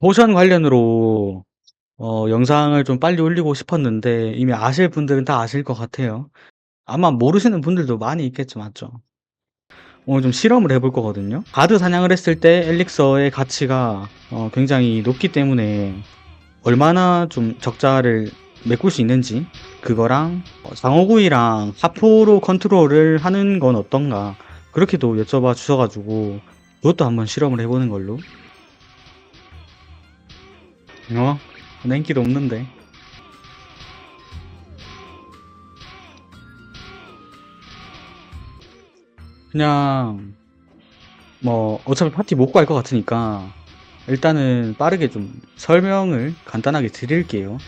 포션 관련으로 어 영상을 좀 빨리 올리고 싶었는데 이미 아실 분들은 다 아실 것 같아요. 아마 모르시는 분들도 많이 있겠죠. 맞죠? 오늘 좀 실험을 해볼 거거든요. 가드 사냥을 했을 때 엘릭서의 가치가 어 굉장히 높기 때문에 얼마나 좀 적자를 메꿀 수 있는지 그거랑 어 장어구이랑 하포로 컨트롤을 하는 건 어떤가 그렇게도 여쭤봐 주셔 가지고 그것도 한번 실험을 해 보는 걸로. 어? 냉기도 없는데. 그냥 뭐 어차피 파티 못 갈 것 같으니까 일단은 빠르게 좀 설명을 간단하게 드릴게요.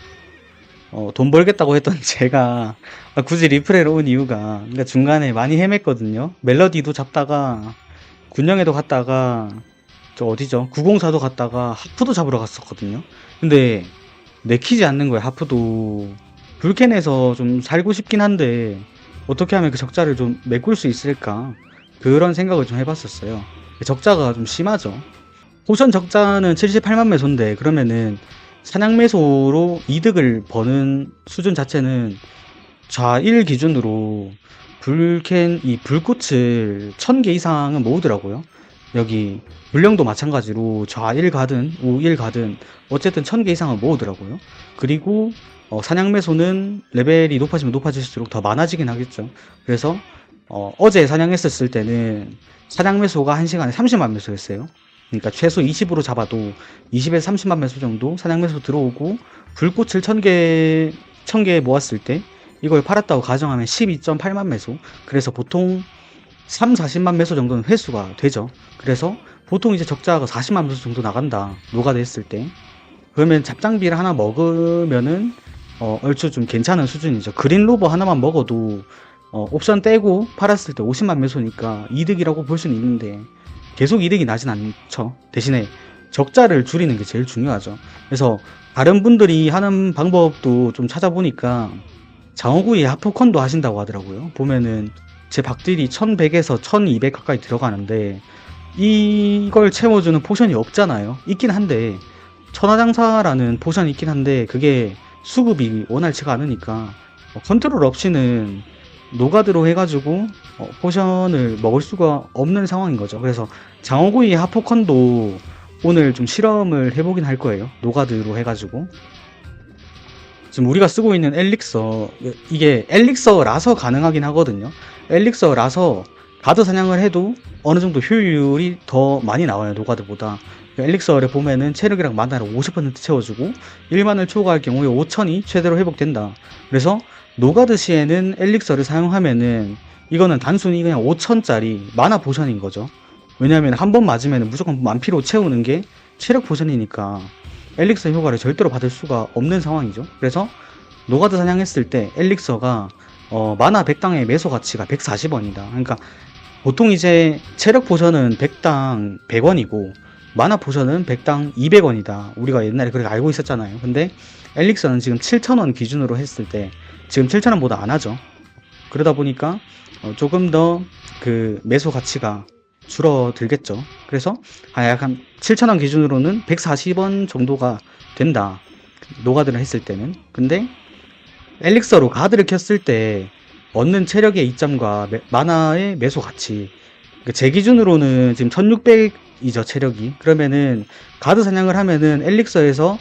어, 돈 벌겠다고 했던 제가 굳이 리플레로 온 이유가 그러니까 중간에 많이 헤맸거든요. 멜로디도 잡다가 군영에도 갔다가 저 어디죠? 904도 갔다가 하프도 잡으러 갔었거든요. 근데 내키지 않는 거예요. 하프도 불캔에서 좀 살고 싶긴 한데 어떻게 하면 그 적자를 좀 메꿀 수 있을까 그런 생각을 좀 해봤었어요. 적자가 좀 심하죠. 포션 적자는 78만 매소인데 그러면은 사냥 매소로 이득을 버는 수준 자체는 좌1 기준으로 불캔 이 불꽃을 1000개 이상은 모으더라고요. 여기 물량도 마찬가지로 좌1 가든 우1 가든 어쨌든 1000개 이상은 모으더라고요. 그리고 어, 사냥 매소는 레벨이 높아지면 높아질수록 더 많아지긴 하겠죠. 그래서 어, 어제 사냥했었을 때는 사냥 매소가 1시간에 30만 매소였어요. 그러니까 최소 20으로 잡아도 20에서 30만 매소 정도 사냥 매소 들어오고 불꽃을 1000개 1000개 모았을 때 이걸 팔았다고 가정하면 12.8만 매소. 그래서 보통 3, 40만 매소 정도는 회수가 되죠. 그래서 보통 이제 적자가 40만 매소 정도 나간다. 노가다 했을 때. 그러면 잡장비를 하나 먹으면은 어, 얼추 좀 괜찮은 수준이죠. 그린 로버 하나만 먹어도 어, 옵션 떼고 팔았을 때 50만 매소니까 이득이라고 볼 수는 있는데 계속 이득이 나진 않죠. 대신에 적자를 줄이는 게 제일 중요하죠. 그래서 다른 분들이 하는 방법도 좀 찾아보니까 장어구이 하프컨도 하신다고 하더라고요. 보면은 제 박딜이 1100에서 1200 가까이 들어가는데 이걸 채워주는 포션이 없잖아요. 있긴 한데 천하장사라는 포션이 있긴 한데 그게 수급이 원활치가 않으니까 어, 컨트롤 없이는 노가드로 해가지고 어, 포션을 먹을 수가 없는 상황인 거죠. 그래서 장어구이 하포컨도 오늘 좀 실험을 해보긴 할 거예요. 노가드로 해가지고 지금 우리가 쓰고 있는 엘릭서 이게 엘릭서라서 가능하긴 하거든요. 엘릭서라서 가드 사냥을 해도 어느 정도 효율이 더 많이 나와요. 노가드보다. 엘릭서를 보면은 체력이랑 마나를 50% 채워주고 1만을 초과할 경우에 5천이 최대로 회복된다. 그래서 노가드 시에는 엘릭서를 사용하면은 이거는 단순히 그냥 5천짜리 마나 포션인 거죠. 왜냐하면 한 번 맞으면 무조건 만피로 채우는 게 체력 포션이니까 엘릭서 효과를 절대로 받을 수가 없는 상황이죠. 그래서 노가드 사냥했을 때 엘릭서가 어, 마나 100당의 매소 가치가 140원이다. 그러니까 보통 이제 체력 포션은 100당 100원이고 마나 포션은 100당 200원이다. 우리가 옛날에 그렇게 알고 있었잖아요. 근데 엘릭서는 지금 7,000원 기준으로 했을 때 지금 7,000원보다 안 하죠. 그러다 보니까 어, 조금 더 그 매소 가치가 줄어들겠죠. 그래서 아, 약간 7,000원 기준으로는 140원 정도가 된다. 노가드를 했을 때는. 근데 엘릭서로 가드를 켰을 때 얻는 체력의 이점과 매, 마나의 매소 가치. 그러니까 제 기준으로는 지금 1600이죠, 체력이. 그러면은 가드 사냥을 하면은 엘릭서에서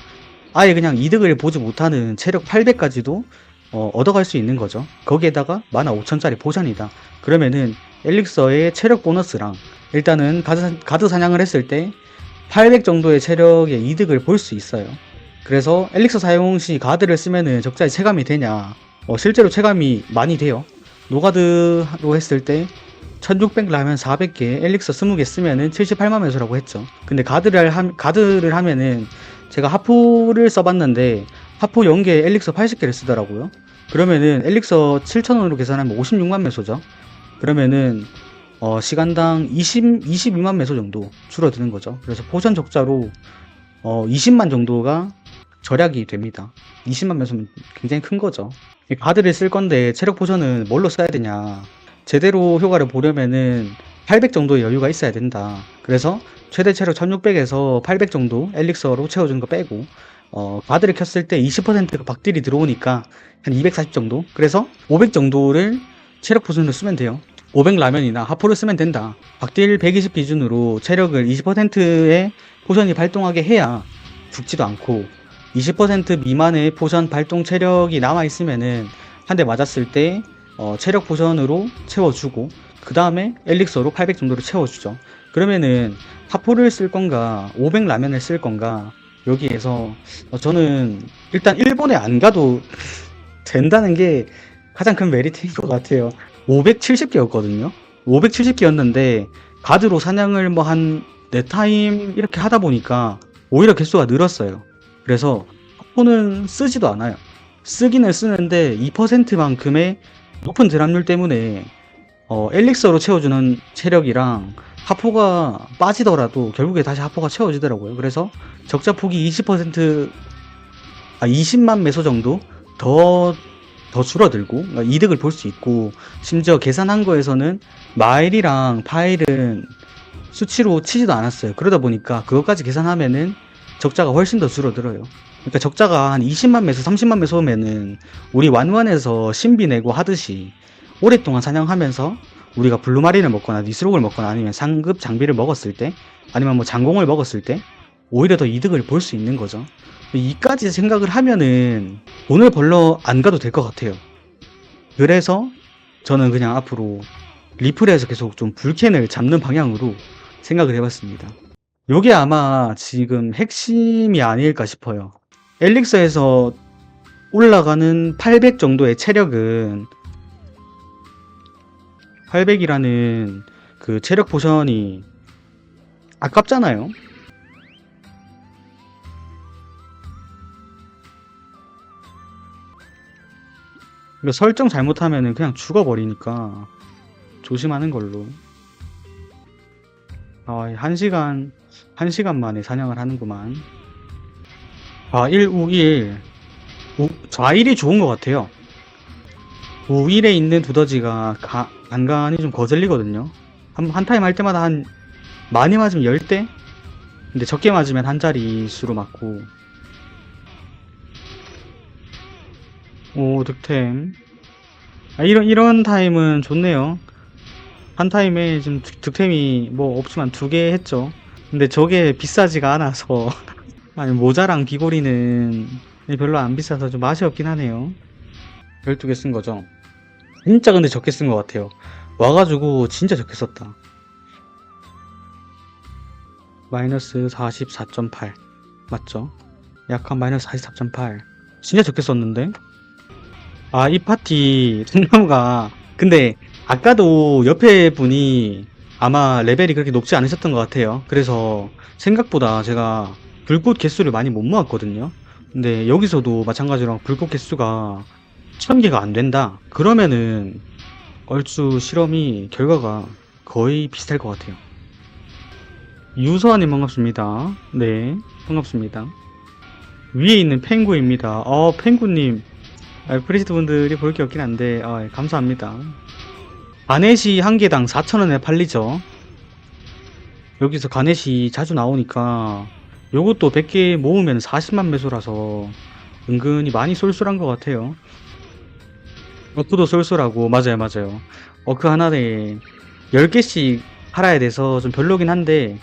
아예 그냥 이득을 보지 못하는 체력 800까지도 어, 얻어갈 수 있는 거죠. 거기에다가 만화 5천짜리 보전이다. 그러면은 엘릭서의 체력 보너스랑 일단은 가드, 가드 사냥을 했을 때 800 정도의 체력의 이득을 볼 수 있어요. 그래서 엘릭서 사용 시 가드를 쓰면은 적자의 체감이 되냐? 어, 실제로 체감이 많이 돼요. 노가드로 했을 때 1600을 하면 400개, 엘릭서 20개 쓰면은 78만 매소라고 했죠. 근데 가드를, 하, 가드를 하면은 제가 하프를 써봤는데 하프 0개 엘릭서 80개를 쓰더라고요. 그러면은 엘릭서 7,000원으로 계산하면 56만 매소죠. 그러면은 어, 시간당 20, 22만 매소 정도 줄어드는 거죠. 그래서 포션 적자로 어, 20만 정도가 절약이 됩니다. 20만 매소면 굉장히 큰 거죠. 가드를 쓸 건데 체력 포션은 뭘로 써야 되냐. 제대로 효과를 보려면은 800 정도의 여유가 있어야 된다. 그래서 최대 체력 1600에서 800 정도 엘릭서로 채워주는 거 빼고 어, 가드를 켰을 때 20%가 박딜이 들어오니까 한 240 정도? 그래서 500 정도를 체력 포션으로 쓰면 돼요. 500 라면이나 하포를 쓰면 된다. 박딜 120 기준으로 체력을 20%의 포션이 발동하게 해야 죽지도 않고 20% 미만의 포션 발동 체력이 남아 있으면은 한 대 맞았을 때 어, 체력 포션으로 채워주고 그 다음에 엘릭서로 800 정도로 채워주죠. 그러면은 하포를 쓸 건가 500 라면을 쓸 건가 여기에서 어, 저는 일단 일본에 안 가도 된다는 게 가장 큰 메리트인 것 같아요. 570개였거든요. 570개였는데 가드로 사냥을 뭐 한 네 타임 이렇게 하다 보니까 오히려 개수가 늘었어요. 그래서 하포는 쓰지도 않아요. 쓰기는 쓰는데 2%만큼의 높은 드랍률 때문에 어, 엘릭서로 채워주는 체력이랑 하포가 빠지더라도 결국에 다시 하포가 채워지더라고요. 그래서 적자 폭이 20% 아, 20만 매소 정도 더, 더 줄어들고 그러니까 이득을 볼 수 있고 심지어 계산한 거에서는 마일이랑 파일은 수치로 치지도 않았어요. 그러다 보니까 그것까지 계산하면은 적자가 훨씬 더 줄어들어요. 그러니까 적자가 한 20만 매소, 30만 매소면은 우리 완완에서 신비 내고 하듯이 오랫동안 사냥하면서 우리가 블루마린을 먹거나 니스록을 먹거나 아니면 상급 장비를 먹었을 때 아니면 뭐 장공을 먹었을 때 오히려 더 이득을 볼 수 있는 거죠. 이까지 생각을 하면은 돈을 벌러 안 가도 될 것 같아요. 그래서 저는 그냥 앞으로 리플에서 계속 좀 불캔을 잡는 방향으로 생각을 해봤습니다. 요게 아마 지금 핵심이 아닐까 싶어요. 엘릭서에서 올라가는 800 정도의 체력은 800이라는 그 체력 포션이 아깝잖아요. 이거 설정 잘못하면은 그냥 죽어버리니까 조심하는 걸로. 아, 한 시간, 한 시간 만에 사냥을 하는구만. 아, 1, 우, 1. 우, 좌일이 좋은 것 같아요. 우일에 있는 두더지가 가, 간간히 좀 거슬리거든요. 한, 한 타임 할 때마다 한, 많이 맞으면 10대? 근데 적게 맞으면 한 자리 수로 맞고. 오, 득템. 아, 이런, 이런 타임은 좋네요. 한 타임에 지금 득- 득템이 뭐 없지만 두 개 했죠. 근데 저게 비싸지가 않아서. 아니, 모자랑 귀고리는 별로 안 비싸서 좀 맛이 없긴 하네요. 12개 쓴 거죠. 진짜 근데 적게 쓴 것 같아요. 와가지고 진짜 적게 썼다. 마이너스 44.8 맞죠? 약한 마이너스 44.8 진짜 적게 썼는데? 아 이 파티 통나무가 근데 아까도 옆에 분이 아마 레벨이 그렇게 높지 않으셨던 것 같아요. 그래서 생각보다 제가 불꽃 개수를 많이 못 모았거든요. 근데 여기서도 마찬가지로 불꽃 개수가 1000개가 안 된다. 그러면은 얼추 실험이 결과가 거의 비슷할 것 같아요. 유서아님 반갑습니다. 네, 반갑습니다. 위에 있는 펭구입니다. 어, 펭구님. 아, 프리스트 분들이 볼 게 없긴 한데, 아, 감사합니다. 가넷이 한 개당 4,000원에 팔리죠. 여기서 가넷이 자주 나오니까, 요것도 100개 모으면 40만 매소라서, 은근히 많이 쏠쏠한 것 같아요. 어크도 쏠쏠하고 맞아요 맞아요 어크 하나에 10개씩 팔아야 돼서 좀 별로긴 한데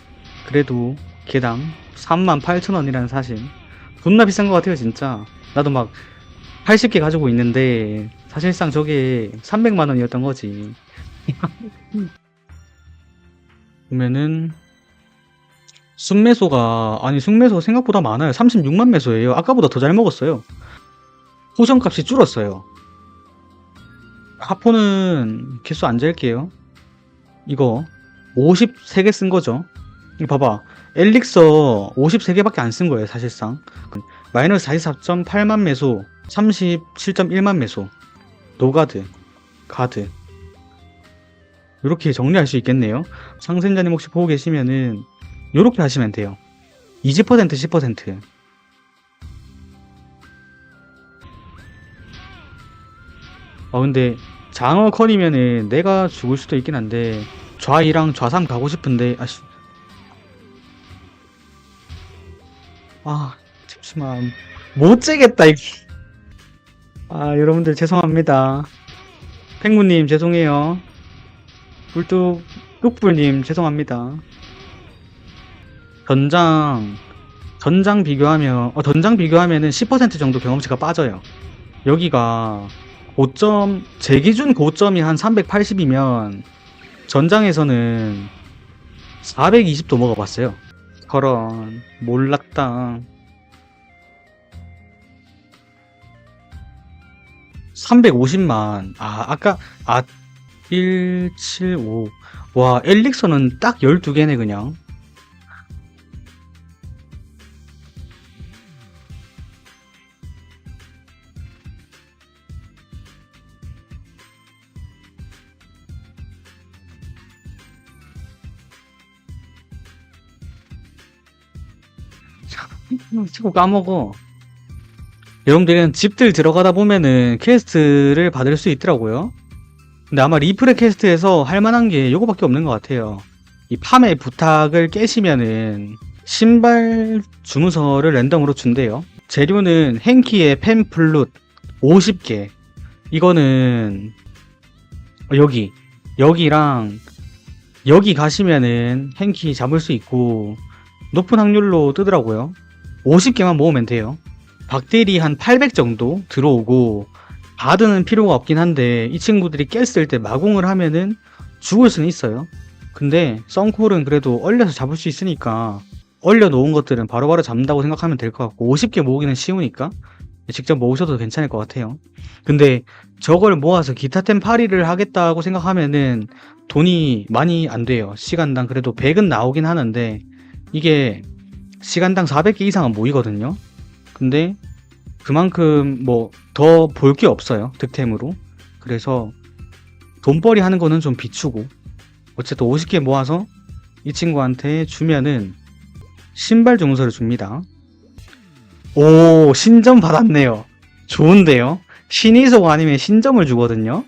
그래도 개당 38,000원이라는 사실 존나 비싼 것 같아요 진짜 나도 막 80개 가지고 있는데 사실상 저게 300만원이었던 거지 보면은 순매소가 아니 순매소 생각보다 많아요 36만 매소예요 아까보다 더 잘 먹었어요 포션 값이 줄었어요 하포는 개수 안 잴게요. 이거 53개 쓴 거죠. 이거 봐봐. 엘릭서 53개밖에 안 쓴 거예요, 사실상. 마이너스 44.8만 매소, 37.1만 매소, 노가드, 가드. 이렇게 정리할 수 있겠네요. 상생자님 혹시 보고 계시면은 이렇게 하시면 돼요. 20% 10%. 어 근데 장어 컷이면은 내가 죽을 수도 있긴 한데 좌2랑 좌3 가고 싶은데 아씨 아 잠시만 못 재겠다 이거 아 여러분들 죄송합니다 펭구님 죄송해요 불뚝 뚝불님 죄송합니다 전장 전장 비교하면 어, 전장 비교하면은 10% 정도 경험치가 빠져요 여기가 고점 제 기준 고점이 한 380이면 전장에서는 420도 먹어봤어요. 저런 몰랐다. 350만. 아 아까 아 175. 와 엘릭서는 딱 12개네 그냥. 자꾸 까먹어. 여러분들은 집들 들어가다 보면은 퀘스트를 받을 수 있더라고요. 근데 아마 리플의 퀘스트에서 할 만한 게 요거밖에 없는 것 같아요. 이 팜의 부탁을 깨시면은 신발 주문서를 랜덤으로 준대요. 재료는 행키의 펜플룻 50개. 이거는 어, 여기 여기랑 여기 가시면은 행키 잡을 수 있고 높은 확률로 뜨더라고요. 50개만 모으면 돼요. 박대리 한 800 정도 들어오고 바드는 필요가 없긴 한데 이 친구들이 깼을 때 마공을 하면은 죽을 수는 있어요. 근데 썬콜은 그래도 얼려서 잡을 수 있으니까 얼려 놓은 것들은 바로바로 잡는다고 생각하면 될 것 같고 50개 모으기는 쉬우니까 직접 모으셔도 괜찮을 것 같아요. 근데 저걸 모아서 기타템 파리를 하겠다고 생각하면은 돈이 많이 안 돼요. 시간당 그래도 100은 나오긴 하는데 이게 시간당 400개 이상은 모이거든요. 근데 그만큼 뭐 더 볼 게 없어요. 득템으로. 그래서 돈벌이 하는 거는 좀 비추고 어쨌든 50개 모아서 이 친구한테 주면은 신발 주문서를 줍니다. 오, 신점 받았네요. 좋은데요? 신이석 아니면 신점을 주거든요.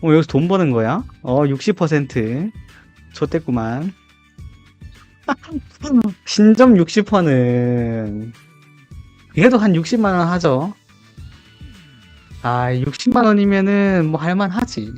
어, 여기서 돈 버는 거야? 어, 60%. 좋댔구만. 신점 60%는 그래도 한 60만 원 하죠. 아, 60만 원이면은 뭐 할만하지.